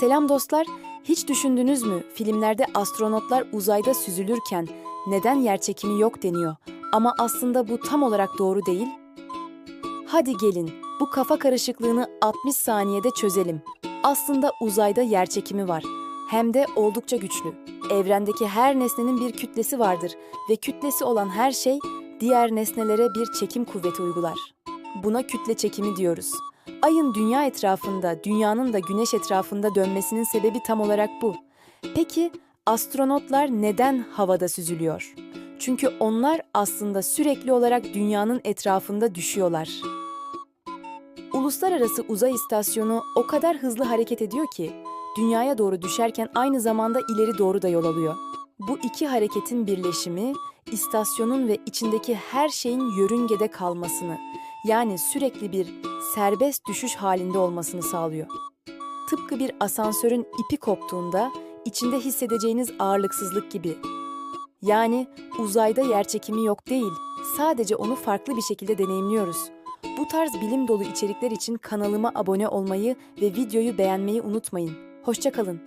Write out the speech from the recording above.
Selam dostlar. Hiç düşündünüz mü filmlerde astronotlar uzayda süzülürken neden yerçekimi yok deniyor? Ama aslında bu tam olarak doğru değil. Hadi gelin bu kafa karışıklığını 60 saniyede çözelim. Aslında uzayda yerçekimi var. Hem de oldukça güçlü. Evrendeki her nesnenin bir kütlesi vardır ve kütlesi olan her şey diğer nesnelere bir çekim kuvveti uygular. Buna kütle çekimi diyoruz. Ayın dünya etrafında, dünyanın da güneş etrafında dönmesinin sebebi tam olarak bu. Peki astronotlar neden havada süzülüyor? Çünkü onlar aslında sürekli olarak dünyanın etrafında düşüyorlar. Uluslararası Uzay İstasyonu o kadar hızlı hareket ediyor ki dünyaya doğru düşerken aynı zamanda ileri doğru da yol alıyor. Bu iki hareketin birleşimi istasyonun ve içindeki her şeyin yörüngede kalmasını, yani sürekli bir serbest düşüş halinde olmasını sağlıyor. Tıpkı bir asansörün ipi koptuğunda içinde hissedeceğiniz ağırlıksızlık gibi. Yani uzayda yerçekimi yok değil, sadece onu farklı bir şekilde deneyimliyoruz. Bu tarz bilim dolu içerikler için kanalıma abone olmayı ve videoyu beğenmeyi unutmayın. Hoşçakalın.